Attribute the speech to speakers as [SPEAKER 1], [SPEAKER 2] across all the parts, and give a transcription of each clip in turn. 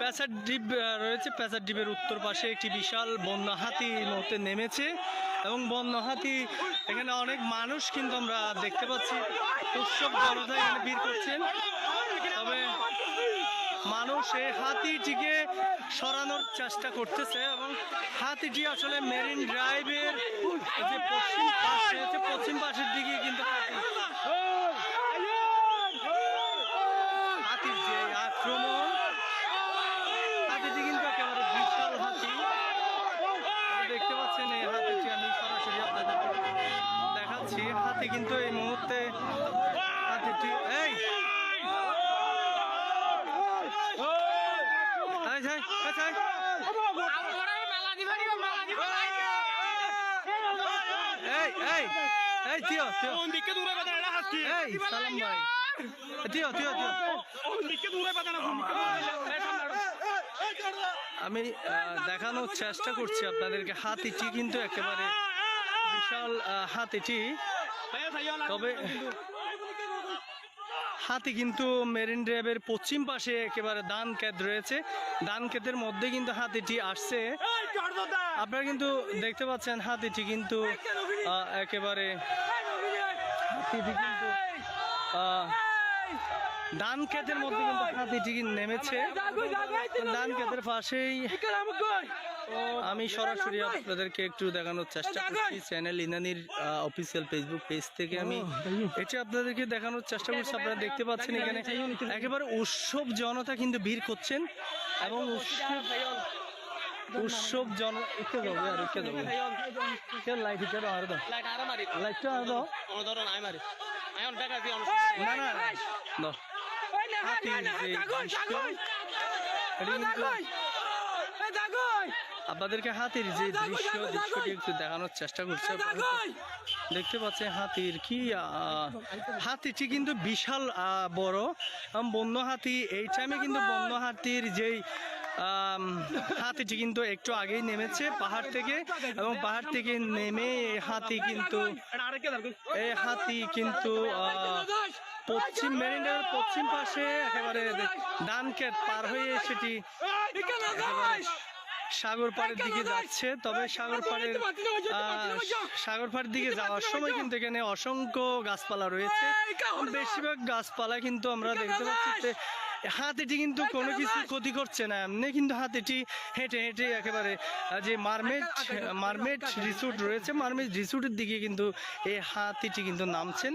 [SPEAKER 1] Passer দ্বীপ রয়েছে passer দ্বীপের উত্তর পাশে একটি বিশাল বন্য হাতি মুহূর্তে নেমেছে এবং বন্য হাতি এখানে অনেক মানুষ কিন্তু আমরা দেখতে পাচ্ছি। উৎসব জনতা এখানে ভিড় করছেন। তবে মানুষ এই হাতিটিকে সরানোর চেষ্টা করতেছে এবং হাতিটি আসলে মেরিন ড্রাইভের যে পশ্চিম পাশে আছে পশ্চিম পাশের দিকে কিন্তু হাতি হাতির যে আক্রমণ হাতিটি কিন্তু একেবারে বিশাল হাতি আপনারা দেখতে পাচ্ছেন এই হাতিটি আমি সরাসরি আপনাদেরকে দেখাচ্ছি হাতি কিন্তু এই মুহূর্তে আমি দেখানোর চেষ্টা করছি আপনাদেরকে। হাতিটি কিন্তু একেবারে বিশাল হাতিটি তবে হাতি কিন্তু মেরিন ড্রাইভের পশ্চিম পাশে একেবারে ধান ক্ষেত রয়েছে ধান ক্ষেতের মধ্যে কিন্তু হাতিটি আসছে আপনারা কিন্তু দেখতে পাচ্ছেন হাতিটি কিন্তু একেবারে হাতিটি কিন্তু ধান ক্ষেতের মধ্যে কিন্তু হাতিটি নেমেছে ধান ক্ষেতের পাশেই আমি সরাসরি আপনাদেরকে একটু দেখানোর চেষ্টা করছি চ্যানেল ইনানির অফিসিয়াল ফেসবুক পেজ থেকে আমি এটা আপনাদেরকে দেখানোর চেষ্টা করছি আপনারা দেখতে পাচ্ছেন এখানে একেবারে উৎসব জনতা কিন্তু ভিড় করছেন এবং উৎসব উৎসব জন যাব আর একটু যাব কেন লাইট এটা দাও আর দাও লাইটটা আর দাও না না দাও যে দৃশ্য, এটা কিন্তু আপনাদেরকে হাতির যে দৃশ্য দৃশ্যটি একটু দেখানোর চেষ্টা করছে দেখতে পাচ্ছেন হাতির কি হাতিটি কিন্তু বিশাল বড়। বন্য হাতি। এই টাইমে কিন্তু বন্য হাতির যেই হাতিটি কিন্তু একটু আগেই নেমেছে পাহাড় থেকে এবং পাহাড় থেকে নেমে হাতি কিন্তু এই হাতি কিন্তু আহ, পশ্চিম মেরিনের পশ্চিম পাশে একেবারে ধানক্ষেত পার হয়ে সেটি সাগর পাড়ের দিকে যাচ্ছে তবে সাগর পাড়ের সাগর পাড়ের দিকে যাওয়ার সময় কিন্তু এখানে অসংখ্য গাছপালা রয়েছে বেশিরভাগ গাছপালা কিন্তু আমরা দেখতে পাচ্ছি যে হাতিটি কিন্তু কোনো কিছু ক্ষতি করছে না এমনি কিন্তু হাতিটি হেঁটে হেঁটে একেবারে যে মারমেড মারমেড রিসোর্ট রয়েছে মারমেড রিসোর্টের দিকে কিন্তু এই হাতিটি কিন্তু নামছেন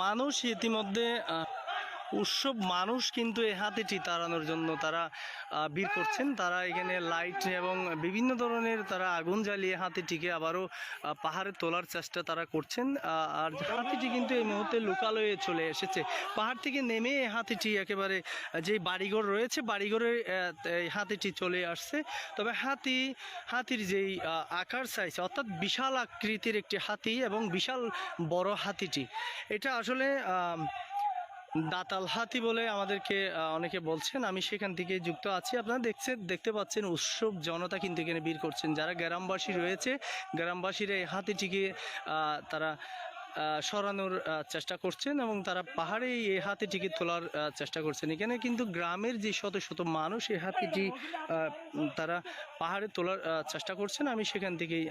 [SPEAKER 1] মানুষ ইতিমধ্যে উৎসব মানুষ কিন্তু এই হাতিটি তাড়ানোর জন্য তারা ভিড় করছেন। তারা এখানে লাইট এবং বিভিন্ন ধরনের তারা আগুন জ্বালিয়ে হাতিটিকে আবারও পাহাড়ে তোলার চেষ্টা তারা করছেন। আর হাতিটি কিন্তু এই মুহূর্তে লোকালয়ে চলে এসেছে। পাহাড় থেকে নেমে এই হাতিটি একেবারে যে বাড়িঘর রয়েছে, বাড়িঘরে এই হাতিটি চলে আসছে। তবে হাতি, হাতির যেই আকার সাইজ অর্থাৎ বিশাল আকৃতির একটি হাতি এবং বিশাল বড় হাতিটি। এটা আসলে দাতাল হাতি বলে আমাদেরকে অনেকে বলছেন। আমি সেখান থেকে যুক্ত আছি। আপনারা দেখছেন দেখতে পাচ্ছেন উৎসব জনতা কিন্তু এখানে ভিড় করছেন। যারা গ্রামবাসী রয়েছে, গ্রামবাসীরা এই হাতিটিকে তারা সরানোর চেষ্টা করছেন এবং তারা পাহাড়ে এই হাতিটিকে তোলার চেষ্টা করছেন। এখানে কিন্তু গ্রামের যে শত শত মানুষ এই হাতিটি তারা পাহাড়ে তোলার চেষ্টা করছেন। আমি সেখান থেকেই